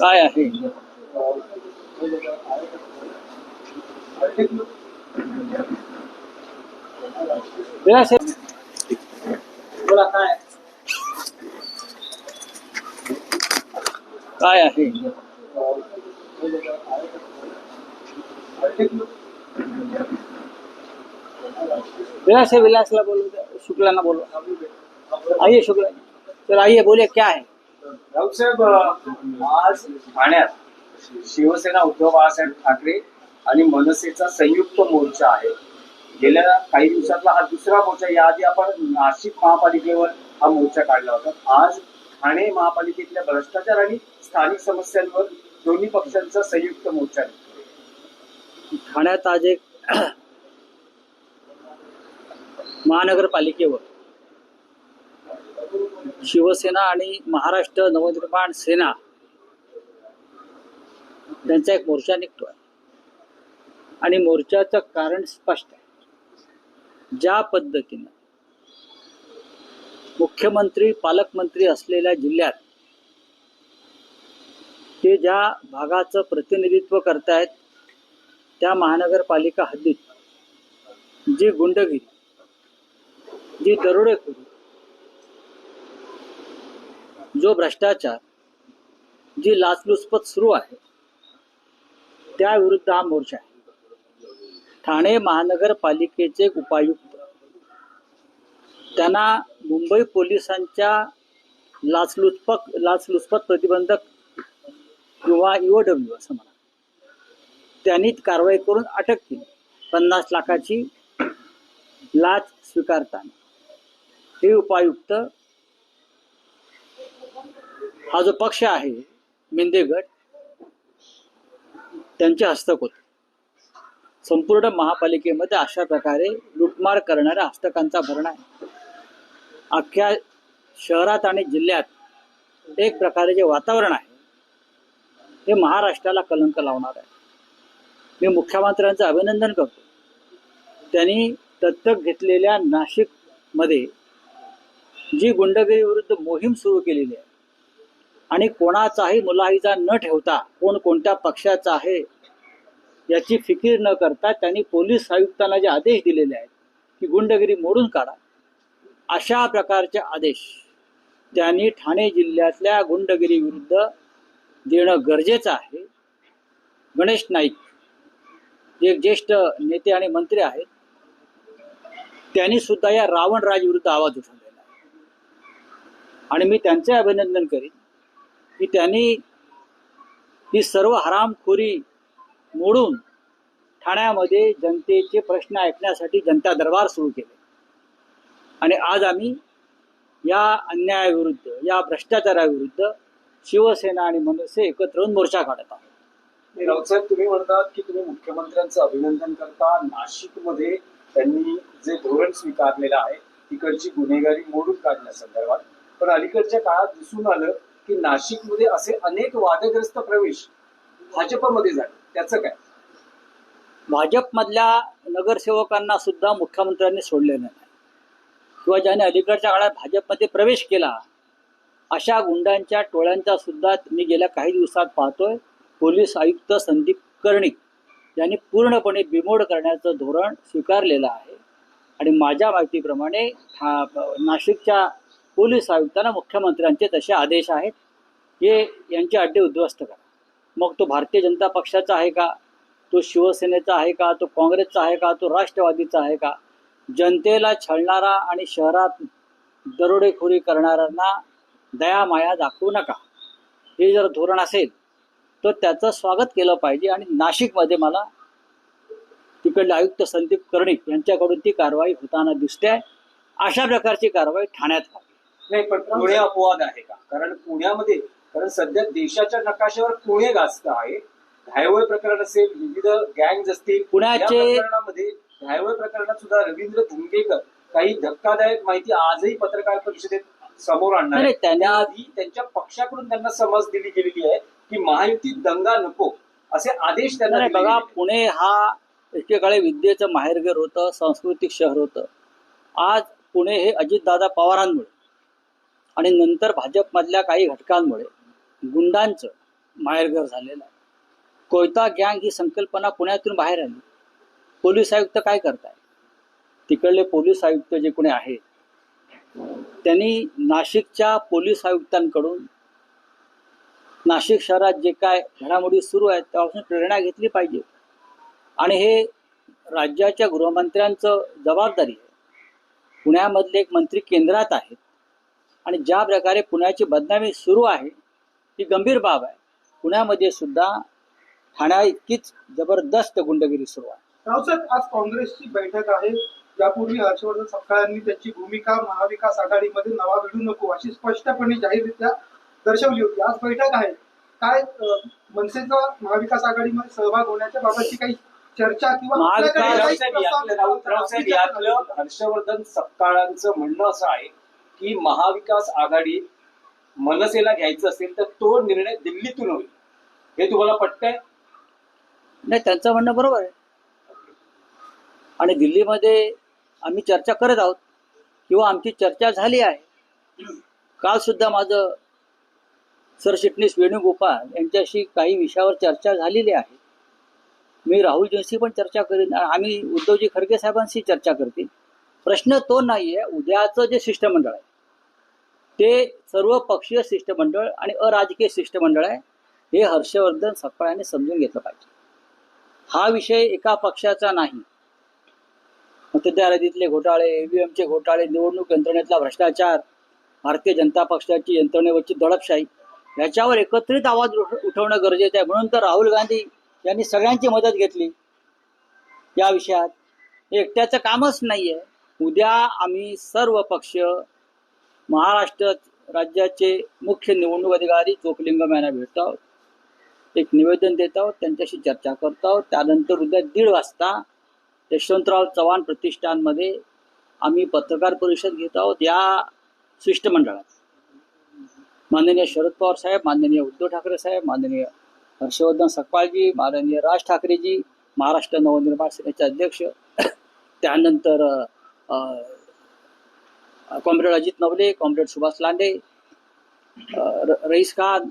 काय आहे काय आहे विलास है? विलास ला बोलो, शुक्ला बोलो। आइए शुक्ला चल आइए बोले क्या है? राऊसाहेब आज ठाण्यात शिवसेना उद्धव बाळासाहेब ठाकरे आणि मनसेचा संयुक्त मोर्चा आहे. गेल्या काही दिवसातला हा दुसरा मोर्चा याआधी आपण नाशिक महापालिकेवर हा मोर्चा काढला होता. आज ठाणे महापालिकेतल्या भ्रष्टाचार आणि स्थानिक समस्यांवर दोन्ही पक्षांचा संयुक्त मोर्चा ठाण्यात आज एक महानगरपालिकेवर शिवसेना आणि महाराष्ट्र नवनिर्माण सेना त्यांचा एक मोर्चा निघतोय. आणि मोर्चाचं कारण स्पष्ट आहे. ज्या पद्धतीनं मुख्यमंत्री पालकमंत्री असलेल्या जिल्ह्यात ते ज्या भागाचं प्रतिनिधित्व करतायत त्या महानगरपालिका हद्दीत जी गुंडगिरी जी दरोडेखोरी जो भ्रष्टाचार जी लाचलुचपत सुरू आहे त्याविरुद्ध हा मोर्चा आहे. ठाणे महानगरपालिकेचे एक उपायुक्त त्यांना मुंबई पोलिसांच्या लाचलुचपक लाचलुचपत प्रतिबंधक किंवा ईओडब्ल्यू असं म्हणा त्यांनी कारवाई करून अटक केली. पन्नास लाखाची लाच स्वीकारताना. हे उपायुक्त हा जो पक्ष आहे मिंदेगड त्यांचे हस्तक होते. संपूर्ण महापालिकेमध्ये अशा प्रकारे लुटमार करणाऱ्या हस्तकांचा भरणा आहे. अख्ख्या शहरात आणि जिल्ह्यात एक प्रकारे जे वातावरण आहे हे महाराष्ट्राला कलंक लावणार आहे. मी मुख्यमंत्र्यांचं अभिनंदन करतो. त्यांनी दत्तक घेतलेल्या नाशिकमध्ये जी गुंडगिरीविरुद्ध मोहीम सुरू केलेली आहे आणि कोणाचाही मुलाहिजा न ठेवता कोण कोणत्या पक्षाचा आहे याची फिकीर न करता त्यांनी पोलीस आयुक्तांना जे आदेश दिलेले आहेत की गुंडगिरी मोडून काढा अशा प्रकारचे आदेश त्यांनी ठाणे जिल्ह्यातल्या गुंडगिरी विरुद्ध देणं गरजेचं आहे. गणेश नाईक जे एक ज्येष्ठ नेते आणि मंत्री आहेत त्यांनी सुद्धा या रावणराजविरुद्ध आवाज उठवलेला आहे. आणि मी त्यांचे अभिनंदन करीन. की त्यांनी ही सर्व हरामखोरी मोडून ठाण्यामध्ये जनतेचे प्रश्न ऐकण्यासाठी जनता दरबार सुरू केले. आणि आज आम्ही या अन्यायाविरुद्ध या भ्रष्टाचाराविरुद्ध शिवसेना आणि मनसे एकत्र येऊन मोर्चा काढत आहोत. आणि तुम्ही म्हणतात की तुम्ही मुख्यमंत्र्यांचं अभिनंदन करता. नाशिकमध्ये त्यांनी जे धोरण स्वीकारलेलं आहे तिकडची गुन्हेगारी मोडून काढण्यासंदर्भात. पण अलीकडच्या काळात दिसून आलं की नाशिकमध्ये असे अनेक वादग्रस्त प्रवेश भाजपमध्ये झाले. त्याचं काय? भाजपमधल्या नगरसेवकांना सुद्धा मुख्यमंत्र्यांनी सोडलेलं नाही. किंवा ज्याने अलीकडच्या काळात भाजपमध्ये प्रवेश केला अशा गुंडांच्या टोळ्यांचा सुद्धा मी गेल्या काही दिवसात पाहतोय. पोलीस आयुक्त संदीप कर्णिक यांनी पूर्णपणे बिमोड करण्याचं धोरण स्वीकारलेलं आहे. आणि माझ्या माहितीप्रमाणे हा नाशिकच्या पोलीस आयुक्तांना मुख्यमंत्र्यांचे तसे आदेश आहेत. हे यांचे अड्डे उद्ध्वस्त करा. मग तो भारतीय जनता पक्षाचा आहे का? तो शिवसेनेचा आहे का? तो काँग्रेसचा आहे का? तो राष्ट्रवादीचा आहे का? जनतेला छळणारा आणि शहरात दरोडेखोरी करणाऱ्यांना दया माया दाखवू नका. हे जर धोरण असेल तर त्याचं स्वागत केलं पाहिजे आणि नाशिकमध्ये मला तिकडले आयुक्त संदीप कर्णिक यांच्याकडून ती कारवाई होताना दिसते आहे. अशा प्रकारची कारवाई ठाण्यात व्हावी. नाही पण पुणे अपवाद आहे का? कारण पुण्यामध्ये कारण सध्या देशाच्या नकाशावर पुणे गाजत आहे. घायवळ प्रकरण असेल विविध गँग असतील पुण्याचे- या प्रकरणामध्ये घायवळ प्रकरणात सुद्धा रवींद्र धुंगेकर काही धक्कादायक माहिती आजही पत्रकार परिषदेत समोर आणणार त्यांनी- त्याआधी त्यांच्या पक्षाकडून त्यांना समज दिली गेलेली आहे की महायुतीत दंगा नको असे आदेश त्यांना बघा. पुणे हा एकेकाळी विद्येचं माहेरघर होतं सांस्कृतिक शहर होतं. आज पुणे हे अजितदादा पवारांमुळे आणि नंतर भाजपमधल्या काही घटकांमुळे गुंडांचं माहेरघर झालेलं आहे. कोयता गँग ही संकल्पना पुण्यातून बाहेर आली. पोलीस आयुक्त काय करताय? तिकडले पोलीस आयुक्त जे कोणी आहेत त्यांनी नाशिकच्या पोलीस आयुक्तांकडून नाशिक शहरात जे काय घडामोडी सुरू आहेत त्यापासून प्रेरणा घेतली पाहिजे. आणि हे राज्याच्या गृहमंत्र्यांचं जबाबदारी आहे. पुण्यामधले एक मंत्री केंद्रात आहेत. आणि ज्या प्रकारे पुण्याची बदनामी सुरू आहे ही गंभीर बाब आहे. पुण्यामध्ये सुद्धा ठाण्या इतकीच जबरदस्त गुंडगिरी सुरू आहे. रावसाहेब आज काँग्रेसची बैठक आहे. यापूर्वी हर्षवर्धन सपकाळ यांनी त्यांची भूमिका महाविकास आघाडीमध्ये नवा भिडू नको अशी स्पष्टपणे जाहीररित्या दर्शवली होती. आज बैठक आहे. काय मनसेचा महाविकास आघाडीमध्ये सहभाग होण्याच्या बाबतची काही चर्चा किंवा हर्षवर्धन सपकाळांचं म्हणणं असं आहे की महाविकास आघाडी मनसेला घ्यायचं असेल तर तो निर्णय दिल्लीतून होईल. हे तुम्हाला पटतंय? नाही त्यांचं म्हणणं बरोबर आहे. आणि दिल्लीमध्ये आम्ही चर्चा करत आहोत किंवा आमची चर्चा झाली आहे. काल सुद्धा माझं सरचिटणीस वेणुगोपाल यांच्याशी काही विषयावर चर्चा झालेली आहे. मी राहुल जोशी पण चर्चा करीन आम्ही उद्धवजी खडगे साहेबांशी चर्चा करतील. प्रश्न तो नाही आहे उद्याचं जे शिष्टमंडळ आहे ते सर्व पक्षीय शिष्टमंडळ आणि अराजकीय शिष्टमंडळ आहे हे हर्षवर्धन सफळाने समजून घेतलं पाहिजे. हा विषय एका पक्षाचा नाही. मतदार घोटाळे ईव्हीएमचे घोटाळे निवडणूक यंत्रणेतला भ्रष्टाचार भारतीय जनता पक्षाची यंत्रणेवरची दडपशाही याच्यावर एकत्रित आवाज उठवणं गरजेचं आहे. म्हणून तर राहुल गांधी यांनी सगळ्यांची मदत घेतली या विषयात. एकट्याचं कामच नाहीये. उद्या आम्ही सर्व पक्ष महाराष्ट्र राज्याचे मुख्य निवडणूक अधिकारी चोपलिंगम यांना भेटत आहोत. एक निवेदन देत आहोत. त्यांच्याशी चर्चा करत आहोत. त्यानंतर उद्या दीड वाजता यशवंतराव चव्हाण प्रतिष्ठानमध्ये आम्ही पत्रकार परिषद घेत आहोत. या शिष्टमंडळात माननीय शरद पवार साहेब माननीय उद्धव ठाकरे साहेब माननीय हर्षवर्धन सकपाळजी माननीय राज ठाकरेजी महाराष्ट्र नवनिर्माण सेनेचे अध्यक्ष त्यानंतर कॉम्रेड अजित नवले कॉम्रेड सुभाष लांडे र- रईस खान